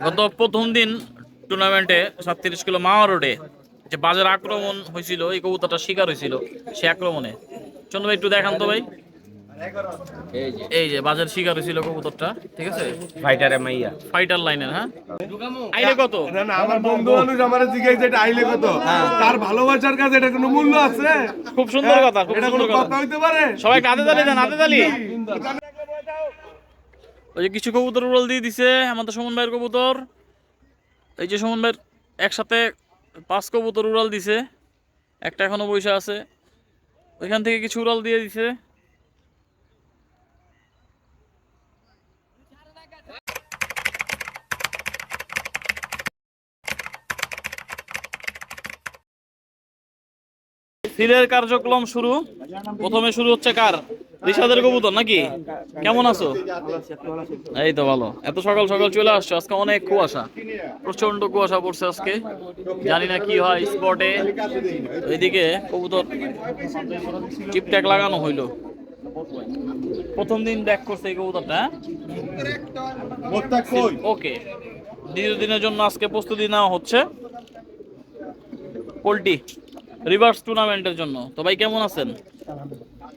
গত প্রথম দিন টুর্নামেন্টে সাতত্রিশ কিলো মাওয়া রোডে যে বাজার আক্রমণ হয়েছিল এই কবুতরটা শিকার হয়েছিল সে আক্রমণে। চন্দ্র ভাই একটু দেখান তো ভাই। এই যে বাজার শিকার হয়েছিল কবুতরটা ঠিক আছে? ফাইটারে মাইয়া। ফাইটার লাইনের হ্যাঁ? আইলে কত? না না আমার বন্ধু মানুষ আমার জিজ্ঞাসা এটা আইলে কত? তার ভালোবাসার কাছে এটা কোনো মূল্য আছে? খুব সুন্দর কথা খুব এটা সুন্দর কোনো কথা। হইতে পারে? সবাই কাঁধে তালি দেন হাতে তালি ওই যে কিছু কবুতর উড়াল দিয়ে দিছে আমাদের সুমন ভাইয়ের কবুতর। এই যে সুমন ভাইয়ের একসাথে পাঁচ কবুতর উড়াল দিছে, একটা এখনও বৈশা আছে। ওইখান থেকে কিছু উড়াল দিয়ে দিছে। সিলের কার্যক্রম শুরু। প্রথমে শুরু হচ্ছে কার? রিশাদের কবুতর নাকি? কেমন আছো? এই তো ভালো। এত সকাল সকাল চলে আসছো আজকে অনেক কুয়াশা। প্রচণ্ড কুয়াশা পড়ছে আজকে। জানি না কি হয় স্পটে এইদিকে কবুতর টিপট্যাক লাগানো হইল। প্রথম দিন ব্যাক করছে এই কবুতরটা ওকে। দ্বিতীয় দিনের জন্য আজকে প্রস্তুতি নেওয়া হচ্ছে। পোল্ট্রি রিভার্স টুর্নামেন্টের জন্য। তো ভাই কেমন আছেন?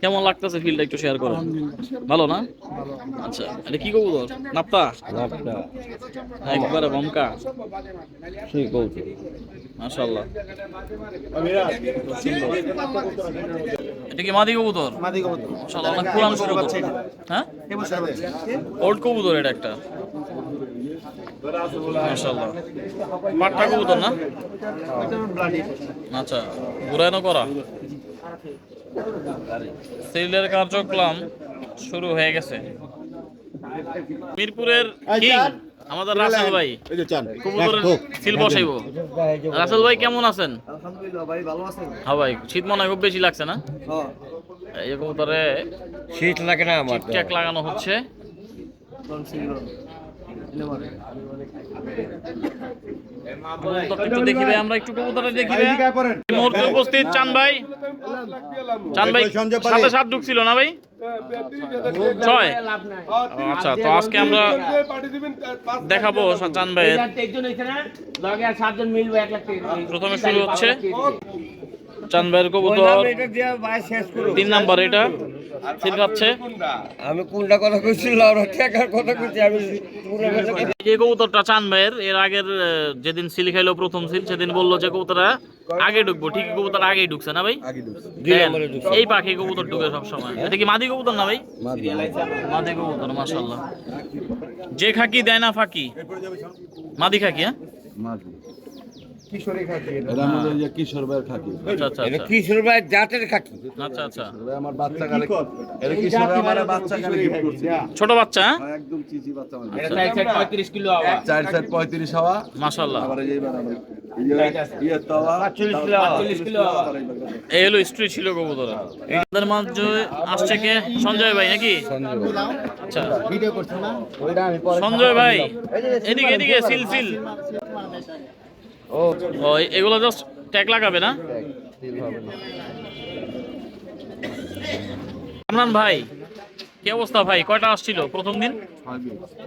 কেমন লাগতেছে ফিল্ডটা একটু শেয়ার করুন? ভালো না? আচ্ছা এটা কি কবুতর? নাপ্তা? একবারে বমকা। মাশাআল্লাহ। এটা কি মাদি কবুতর? মাদি কবুতর। মাশাআল্লাহ অনেক পুরানো কবুতর হ্যাঁ? ওল্ড কবুতর এটা একটা। মাশাআল্লাহ। পাট্টা কবুতর না? আচ্ছা ঘুরানো করা? সিলের কার্যক্রম শুরু হয়ে গেছে। মিরপুরের কিং আমাদের রাসেল ভাই। এই যে চান। কবুতরের সিল বসাইবো। রাসেল ভাই কেমন আছেন? আলহামদুলিল্লাহ ভাই ভালো আছেন? হ্যাঁ ভাই শীত মনে হয় খুব বেশি লাগছে না? হ্যাঁ। এই কবুতরে শীত লাগে না আমার লাগানো হচ্ছে কবুতরটা একটু দেখি ভাই আমরা একটু কবুতরটা দেখি ভাই এই মুহূর্তে উপস্থিত চান ভাই। চান ভাই সঞ্জয় পালি। সাথে সাত ঢুকছিল না ভাই? ছয়। আচ্ছা তো আজকে আমরা দেখাবো চান ভাইয়ের। প্রথমে শুরু হচ্ছে। চান ভাইয়ের কবুতর। তিন নাম্বার এটা। সিল খাচ্ছে। আমি কোনটা কথা কইছিল আর টাকার কথা কইছি আমি এই কবুতরটা চান ভাইয়ের এর আগের যেদিন সিল খাইলো প্রথম সিল সেদিন বলল যে কবুতরটা আগে ঢুকবো। ঠিক কবুতর আগেই ঢুকছে না ভাই? এই পাখি কবুতর ঢুকে সবসময়। এটা কি মাদি কবুতর না ভাই? মাদি। কবুতর মাশাল্লাহ যে খাকি দেয় না ফাঁকি। মাদি খাকি হ্যাঁ? এটা। আমাদের যে কিশোর ভাইয়ের খাকি। আচ্ছা আচ্ছা আচ্ছা। কিশোর ভাই জাতের খাকি। আচ্ছা আচ্ছা। আমার বাচ্চা কালে এটা কিশোর ভাই আমার বাচ্চা কালে গিফট করছে। ছোট বাচ্চা হ্যাঁ? একদম চিচি বাচ্চা কিলো আবার। এই ইয়ে- ইয়ে। এই হলো ছিল কবুতর আমাদের মাঝে আসছে কে? সঞ্জয় ভাই নাকি? আচ্ছা। সঞ্জয় ভাই এদিকে এদিকে সিল সিল ও। এগুলো জাস্ট ট্যাগ লাগাবে না? আমরান ভাই কি অবস্থা ভাই? কয়টা আসছিল প্রথম দিন?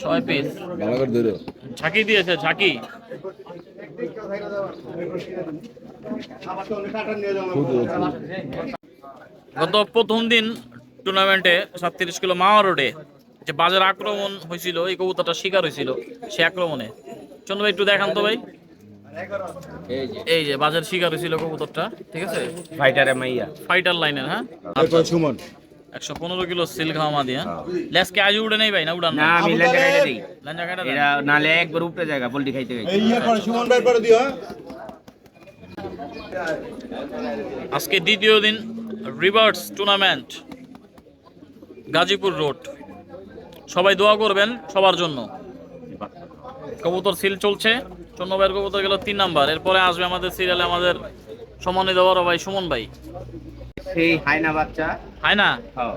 ছয় পিস ভালো করে ধরো। ঝাঁকি দিয়েছে ঝাঁকি। গত প্রথম দিন টুর্নামেন্টে সাতত্রিশ কিলো মাওয়া রোডে যে বাজার আক্রমণ হয়েছিল এই কবুতরটা শিকার হয়েছিল সে আক্রমণে। চন্দ্র ভাই একটু দেখান তো ভাই। এই যে বাজার শিকার হয়েছিল কবুতরটা ঠিক আছে? ফাইটারে মাইয়া। ফাইটার লাইনের হ্যাঁ? সুমন। একশো পনেরো কিলো সিল খাওয়া দিয়ে লেসকে আজ উড়ে নেই ভাই না উড়ান না আমি লেঞ্জা খাইতে দিই। লাঞ্জা কাটা দেন। এরা নালে একবার উপরে জায়গা পোল্ট্রি খাইতে এই ইয়ে সুমন ভাই পরে দিও হ্যাঁ? আজকে দ্বিতীয় দিন রিভার্স টুর্নামেন্ট গাজীপুর রোড সবাই দোয়া করবেন সবার জন্য। কবুতর সিল চলছে। চন্ন ভাইয়ের কবুতর গেল তিন নাম্বার। এরপরে আসবে আমাদের সিরিয়ালে আমাদের সম্মানিত বড় ভাই সুমন ভাই। সেই হাইনা বাচ্চা। হয় না হ্যাঁ।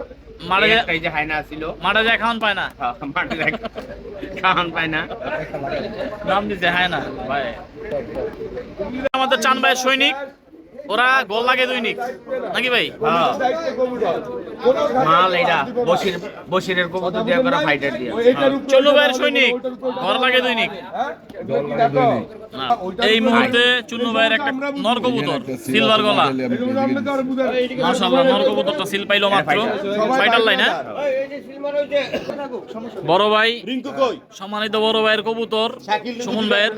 মারা যায় এই যে হাইনা ছিল। মারা যায় খাওয়ান পায় না। হ্যাঁ, মাঠে দেখ খাওয়ান পায় না। নাম দিতে হয় না ভাই। আমাদের চান ভাইয়ের সৈনিক। ওরা গোল লাগে দৈনিক নাকি ভাই? হ্যাঁ। মাল এটা বসির বসিরের কবুতর দিয়া করা ফাইটার দিয়া। ভাইয়ের সৈনিক ঘর লাগে দৈনিক। এই মুহূর্তে চুন্নু ভাইয়ের একটা নর কবুতর সিলভার গলা। মাশাআল্লাহ নর কবুতরটা সিল পাইলো মাত্র। ফাইটার লাইন হ্যাঁ? বড় ভাই সম্মানিত বড় ভাইয়ের কবুতর সুমন ভাইয়ের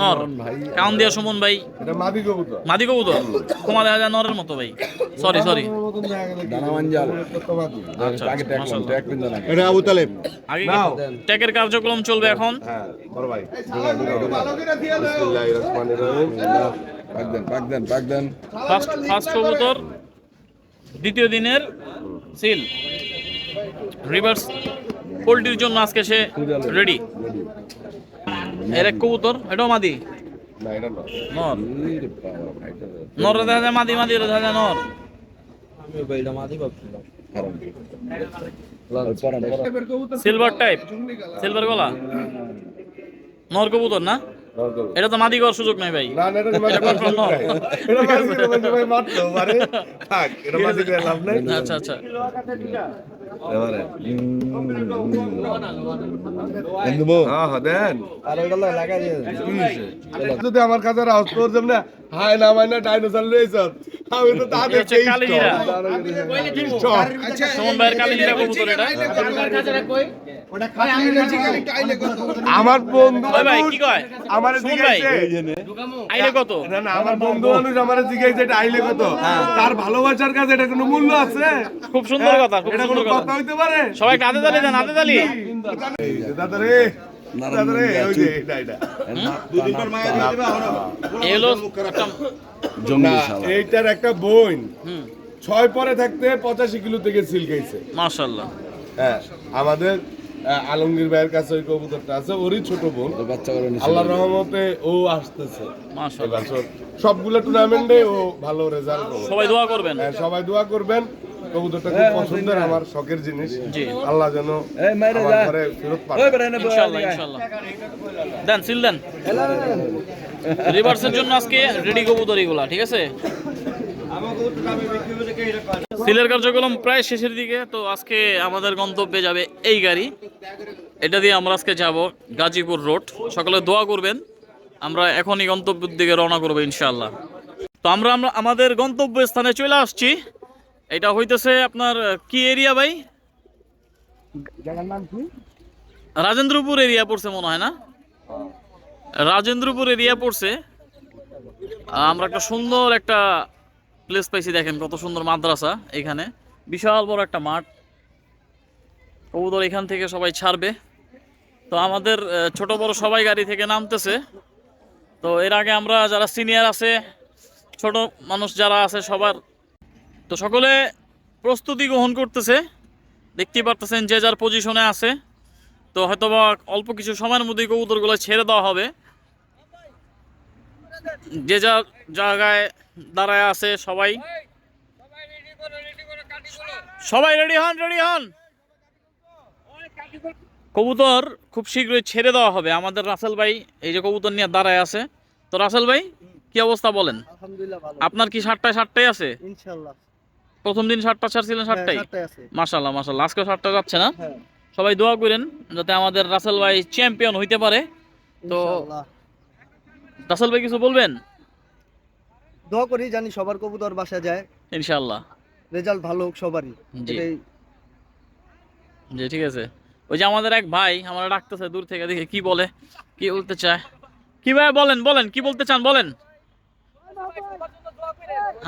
নর। কাউন দিয়া সুমন ভাই। মাদি কবুতর। মাদি কবুতর? দেখা যায় নরের মতো ভাই। সরি সরি আচ্ছা, মাশাআল্লাহ। এটা আবু তালেব। আগে ট্যাগের কার্যক্রম চলবে এখন। হ্যাঁ বড় ভাই। বিসমিল্লাহির রহমানির রহিম। পাক দেন পাক দেন পাক দেন। ফার্স্ট ফার্স্ট কবুতর দ্বিতীয় দিনের সিল। রিভার্স পোল্ট্রির জন্য আজকে সে রেডি। এর এক কবুতর এটাও মাদি? নর। নর। দেখা যায় মাদি মাদি দেখা যায় নর। সিলভার টাইপ সিলভার গলা। নর কবুতর না? এটা তো মাদি করার সুযোগ নাই ভাই। আচ্ছা আচ্ছা। হ্যাঁ হ্যাঁ দেন। যদি আমার কাছে রাউস হাই না ডাইনোসর লইছ আমি তো তা কবুতর এটা। আমার বন্ধু কি কয়? আমার আইলে কত? না না আমার বন্ধু মানুষ আমার জিজ্ঞাসা এটা আইলে কত? তার ভালোবাসার কাছে এটা কোনো মূল্য আছে? খুব সুন্দর কথা খুব সুন্দর কোনো কথা। হইতে পারে? সবাই কাঁদে তালি দেন হাতে তালি। দাদা রে। দাদা রে ওই যে এটা এটা। এই হলো। একটা না এইটার একটা বোন ছয় পরে থাকতে পঁচাশি কিলো থেকে সিল খাইছে। হ্যাঁ আমাদের আলমগীর ভাইয়ের কাছে ওই কবুতরটা আছে ওরই ছোট বোন। বাচ্চা করে আল্লাহর রহমতে ও আসতেছে। সবগুলো টুর্নামেন্টে ও ভালো রেজাল্ট সবাই দোয়া করবেন। হ্যাঁ, সবাই দোয়া করবেন। কবুতরটা খুব পছন্দের আমার শখের জিনিস। আল্লাহ যেন আমার ঘরে ফেরত পাঠায় ইনশাআল্লাহ ইনশাআল্লাহ দেন সিল দেন। রিভার্সের জন্য আজকে রেডি কবুতর এগুলা ঠিক আছে? সিলের কার্যক্রম প্রায় শেষের দিকে তো আজকে আমাদের গন্তব্যে যাবে এই গাড়ি। এটা দিয়ে আমরা আজকে যাব গাজীপুর রোড। সকলে দোয়া করবেন আমরা এখনই গন্তব্যের দিকে রওনা করব ইনশাল্লাহ তো আমরা আমরা আমাদের গন্তব্য স্থানে চলে আসছি। এটা হইতেছে আপনার কি এরিয়া ভাই? রাজেন্দ্রপুর এরিয়া পড়ছে মনে হয় না? রাজেন্দ্রপুর এরিয়া পড়ছে। আমরা একটা সুন্দর একটা প্লেস পাইছি, দেখেন কত সুন্দর মাদ্রাসা এখানে। বিশাল বড় একটা মাঠ। কবুতর এখান থেকে সবাই ছাড়বে। তো আমাদের ছোট বড় সবাই গাড়ি থেকে নামতেছে। তো এর আগে আমরা যারা সিনিয়র আছে, ছোট মানুষ যারা আছে, সবার তো সকলে প্রস্তুতি গ্রহণ করতেছে। দেখতেই পারতেছেন যে যার পজিশনে আছে। তো হয়তোবা অল্প কিছু সময়ের মধ্যেই কবুতরগুলো ছেড়ে দেওয়া হবে। যে যার জায়গায় দাঁড়ায় আছে সবাই। সবাই রেডি হন রেডি হন। কবুতর খুব শীঘ্রই ছেড়ে দেওয়া হবে। আমাদের রাসেল ভাই এই যে কবুতর নিয়ে দাঁড়ায় আছে। তো রাসেল ভাই কি অবস্থা বলেন? আপনার কি সাতটায় সাতটায় আছে? ইনশাআল্লাহ। প্রথম দিন সাতটা ছাড়ছিলেন সাতটায় সাতটায় আছে। মাশাল্লাহ মাশাল্লাহ আজকে সাতটা যাচ্ছে না? হ্যাঁ। সবাই দোয়া করেন যাতে আমাদের রাসেল ভাই চ্যাম্পিয়ন হইতে পারে। তো রাসেল ভাই কিছু বলবেন? দোয়া করি জানি সবার কবুতর বাসা যায়। ইনশাল্লাহ রেজাল্ট ভালো হোক সবারই। জি। ঠিক আছে। ওই যে আমাদের এক ভাই আমরা ডাকতেছে দূর থেকে দেখে কি বলে কি বলতে চায়। কি ভাই বলেন বলেন কি বলতে চান বলেন।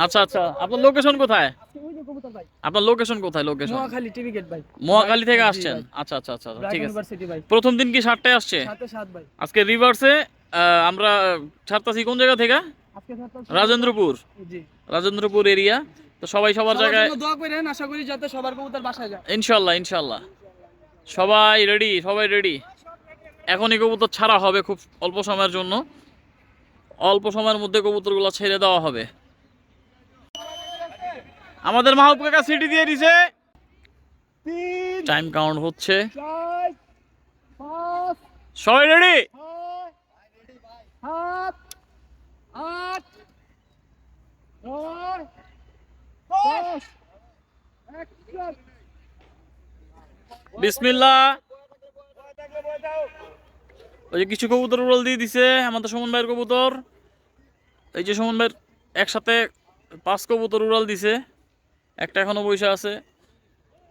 আচ্ছা আচ্ছা। আপনার লোকেশন কোথায়? আপনার লোকেশন কোথায় লোকেশন নোয়াখালী টিভি গেট ভাই। মহাখালী থেকে আসছেন? আচ্ছা আচ্ছা আচ্ছা ঠিক আছে। ইউনিভার্সিটি ভাই। প্রথম দিন কি সাতটায় আসছে? সাথে সাত ভাই। আজকে রিভার্সে আমরা ছাড়তাছি কোন জায়গা থেকে? রাজেন্দ্রপুর। জি। রাজেন্দ্রপুর এরিয়া তো সবাই সবার জায়গায় দোয়া করেন আশা করি যাতে সবার কবুতর বাসায় যায়। ইনশাল্লাহ ইনশাআল্লাহ সবাই রেডি সবাই রেডি এখনই কবুতর ছাড়া হবে খুব অল্প সময়ের জন্য। অল্প সময়ের মধ্যে কবুতরগুলো ছেড়ে দেওয়া হবে। আমাদের মাহবুব কাকা সিটি দিয়ে দিছে। টাইম কাউন্ট হচ্ছে। সবাই রেডি বিসমিল্লাহ। ওই যে কিছু কবুতর উড়াল দিয়ে দিছে আমাদের সুমন ভাইয়ের কবুতর। এই যে সুমন ভাইয়ের একসাথে পাঁচ কবুতর উড়াল দিছে। একটা এখনও বৈশা আছে।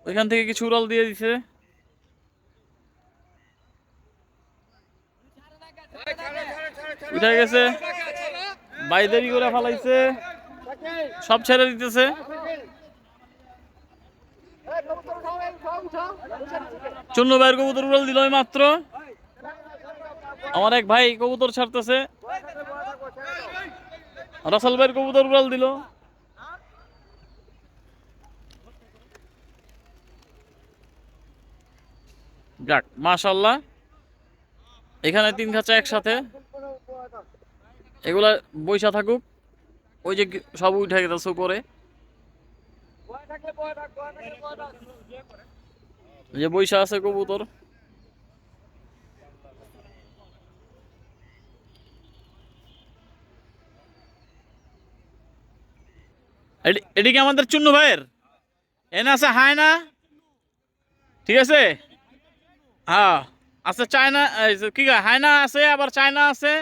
ওইখান থেকে কিছু উড়াল দিয়ে দিছে। উঠে গেছে। বাইদেরি করে ফালাইছে। সব ছেড়ে দিতেছে। চন্ন ভাইয়ের কবুতর উড়াল দিল মাত্র। আমার এক ভাই কবুতর ছাড়তেছে। রাসাল ভাইয়ের কবুতর উড়াল দিল। যাক মাশাল্লাহ এখানে তিন খাঁচা একসাথে। এগুলা বৈশা থাকুক। ওই যে সব উঠে গেছে উপরে। যে বৈশা আছে কবুতর। এটি কি আমাদের চুন্নু ভাইয়ের? এনে আছে হায় না। ঠিক আছে? হ্যাঁ আছে চায়না কি কয়, হায়না আছে আবার চায়না আছে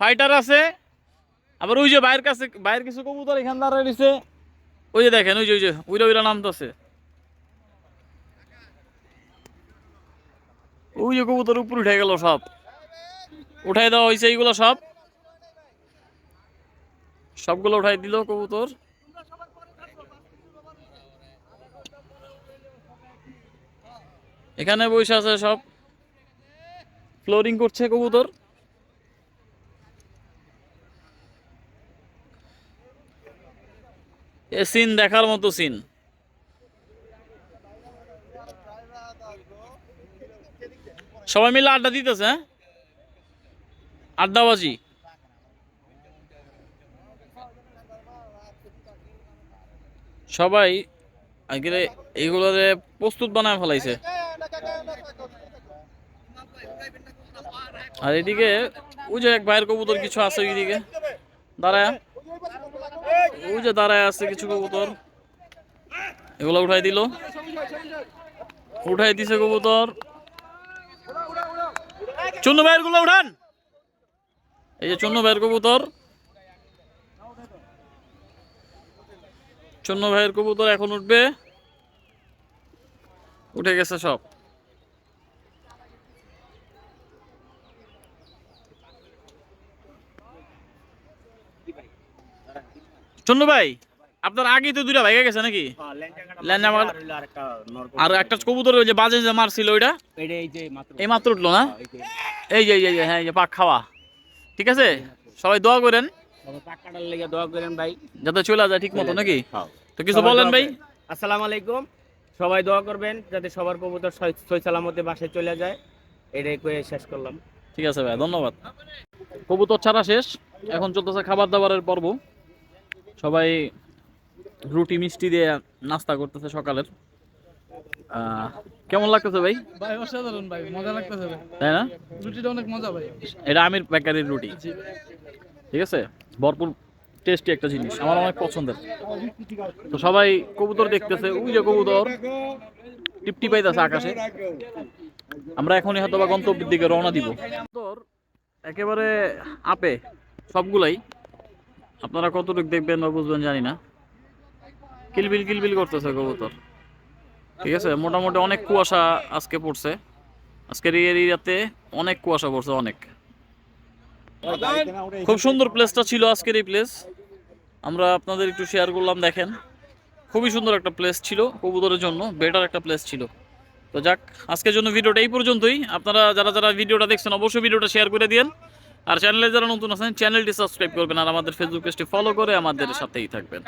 ফাইটার আছে। আবার ওই যে বাইরের কাছে বাইরের কিছু কবুতর এখানে দাঁড়ায় রয়েছে ওই যে দেখেন ওই যে ওই যে উইরা উইরা নামতেছে। ওই যে কবুতর উপর উঠে গেল সব। উঠাই দেওয়া হয়েছে এইগুলো সব। সবগুলো উঠাই দিল কবুতর। এখানে বসে আছে সব। ফ্লোরিং করছে কবুতর। এ সিন দেখার মতো সিন। সবাই মিলে আড্ডা দিতেছে হ্যাঁ? আড্ডাবাজি। সবাই এইগুলোরে প্রস্তুত বানায় ফেলাইছে। আর এদিকে ওই যে এক ভাইয়ের কবুতর কিছু আছে ওইদিকে। দাঁড়ায়। ওই যে দাঁড়ায় আছে কিছু কবুতর। এগুলো উঠাই দিল। উঠাই দিছে কবুতর। চুন্নু ভাইয়েরগুলো উঠান। এই যে চুন্নু ভাইয়ের কবুতর। চুন্নু ভাইয়ের কবুতর এখন উঠবে। উঠে গেছে সব। চন্নু ভাই আপনার আগেই তো দুইটা ভাইগা গেছে নাকি? আর একটা কবুতর ওই যে বাজে যে মারছিল ওইটা? এই মাত্র উঠল না? এই যে। এই যে হ্যাঁ যে পাক খাওয়া। ঠিক আছে? সবাই দোয়া করেন। দোয়া করেন ভাই। যাতে চলে যায় ঠিক মতো নাকি? হ্যাঁ। তো কিছু বলেন ভাই। আসসালামু আলাইকুম। সবাই দোয়া করবেন যাতে সবার কবুতর সই সালামতে বাসায় চলে যায়। এটাই কয়ে শেষ করলাম। ঠিক আছে ভাই ধন্যবাদ। কবুতর ছাড়া শেষ। এখন চলতেছে খাবার দাবারের পর্ব। সবাই রুটি মিষ্টি দিয়ে নাস্তা করতেছে সকালের। কেমন লাগতেছে ভাই? ভাই অসাধারণ ভাই মজা লাগতেছে ভাই। তাই না? রুটিটা অনেক মজা ভাই। এটা আমির বেকারির রুটি। ঠিক আছে? ভরপুর টেস্টি একটা জিনিস আমার অনেক পছন্দের। তো সবাই কবুতর দেখতেছে ওই যে কবুতর টিপটি পাইতেছে আকাশে। আমরা এখনই হয়তো বা গন্তব্যের দিকে রওনা দিব। একেবারে আপে সবগুলাই। আপনারা কতটুকু দেখবেন বা বুঝবেন জানি না। কিলবিল কিলবিল করতেছে কবুতর। ঠিক আছে, মোটামুটি অনেক কুয়াশা আজকে পড়ছে। আজকের এই এরিয়াতে অনেক কুয়াশা পড়ছে, অনেক। খুব সুন্দর প্লেসটা ছিল আজকের এই প্লেস আমরা আপনাদের একটু শেয়ার করলাম, দেখেন। খুবই সুন্দর একটা প্লেস ছিল কবুতরের জন্য বেটার একটা প্লেস ছিল। তো যাক, আজকের জন্য ভিডিওটা এই পর্যন্তই। আপনারা যারা যারা ভিডিওটা দেখছেন, অবশ্যই ভিডিওটা শেয়ার করে দিন আর চ্যানেলে যারা নতুন আছেন চ্যানেলটি সাবস্ক্রাইব করবেন আর আমাদের ফেসবুক পেজটি ফলো করে আমাদের সাথেই থাকবেন।